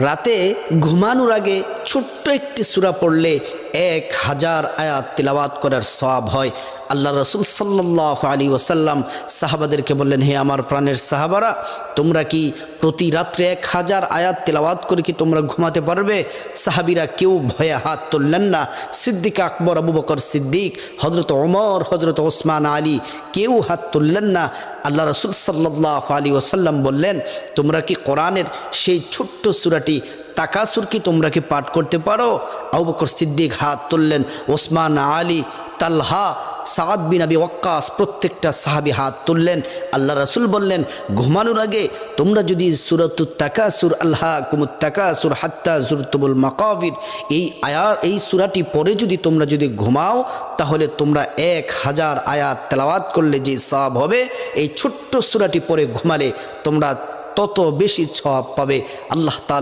রাতে ঘুমানোর আগে ছোট্ট একটি সুরা পড়লে এক হাজার আয়াত তিলাওয়াত করার সওয়াব হয়। আল্লাহ রসুল সাল্লাহ আলী ওসাল্লাম সাহাবাদেরকে বললেন, হে আমার প্রাণের সাহাবারা, তোমরা কি প্রতি রাত্রে এক হাজার আয়াত তেলাওয়াত করে কি তোমরা ঘুমাতে পারবে? সাহাবিরা কেউ ভয়ে হাত তুললেন না। সিদ্দিক আকবর, আবু বকর সিদ্দিক হজরত ওমর হজরত ওসমান আলী কেউ হাত তুললেন না। আল্লাহ রসুল সাল্লাহ আলী ওসাল্লাম বললেন, তোমরা কি কোরআনের সেই ছোট্ট সুরাটি তাকাসুর কি তোমরা কি পাঠ করতে পারো? আবু বকর সিদ্দিক হাত তুললেন, ওসমান আলী, তালহা, সাদ বিন আবি ওয়াক্কাস, প্রত্যেকটা সাহাবি হাত তুললেন। আল্লাহ রাসুল বললেন, ঘুমানোর আগে তোমরা যদি সুরত তাকাসুর আল্লাহ কুমুত তাকাসুর, হাত্তা জুরতুবুল মাকাবির, এই আয়ার এই সুরাটি পরে যদি তোমরা যদি ঘুমাও, তাহলে তোমরা এক হাজার আয়াত তেলাওয়াত করলে যে সাব হবে, এই ছোট্ট সুরাটি পরে ঘুমালে তোমরা তত বেশি সওয়াব পাবে। আল্লাহ তাআলা